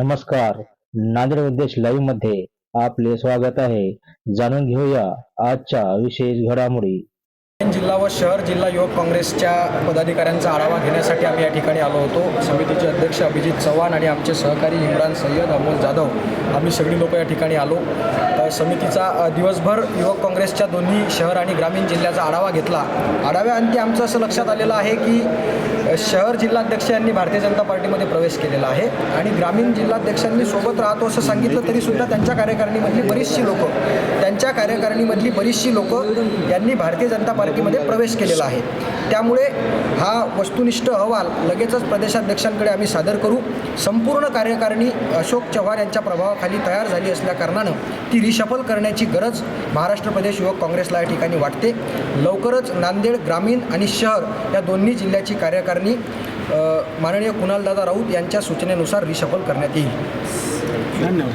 नमस्कार. नांदेड उद्देश लाईव्हमध्ये आपले स्वागत आहे. जाणून घेऊया आजच्या विशेष घडामोडी. जिल्हा व शहर जिल्हा युवक काँग्रेसच्या पदाधिकाऱ्यांचा आढावा घेण्यासाठी आम्ही या ठिकाणी आलो होतो. समितीचे अध्यक्ष अभिजित चव्हाण आणि आमचे सहकारी इम्रान सय्यद अमोल जाधव. आम्ही सगळी लोक या ठिकाणी आलो. तर समितीचा दिवसभर युवक काँग्रेसच्या दोन्ही शहर आणि ग्रामीण जिल्ह्याचा आढावा घेतला. आढाव्याअंती आमचं असं लक्षात आलेलं आहे की शहर जिल्हाध्यक्ष यांनी भारतीय जनता पार्टीमध्ये प्रवेश केलेला आहे आणि ग्रामीण जिल्हाध्यक्षांनी सोबत राहतो असं सांगितलं तरीसुद्धा त्यांच्या कार्यकारिणीमधली बरीचशी लोकं त्यांच्या कार्यकारिणीमधली बरीचशी लोकं यांनी भारतीय जनता पार्टी पार्टीमध्ये प्रवेश केलेला आहे. त्यामुळे हा वस्तुनिष्ठ अहवाल लगेचच प्रदेशाध्यक्षांकडे आम्ही सादर करू. संपूर्ण कार्यकारिणी अशोक चव्हाण यांच्या प्रभावाखाली तयार झाली असल्याकारणानं ती रिशफल करण्याची गरज महाराष्ट्र प्रदेश युवक काँग्रेसला या ठिकाणी वाटते. लवकरच नांदेड ग्रामीण आणि शहर या दोन्ही जिल्ह्याची कार्यकारिणी माननीय कुणालदादा राऊत यांच्या सूचनेनुसार रिशफल करण्यात येईल. धन्यवाद.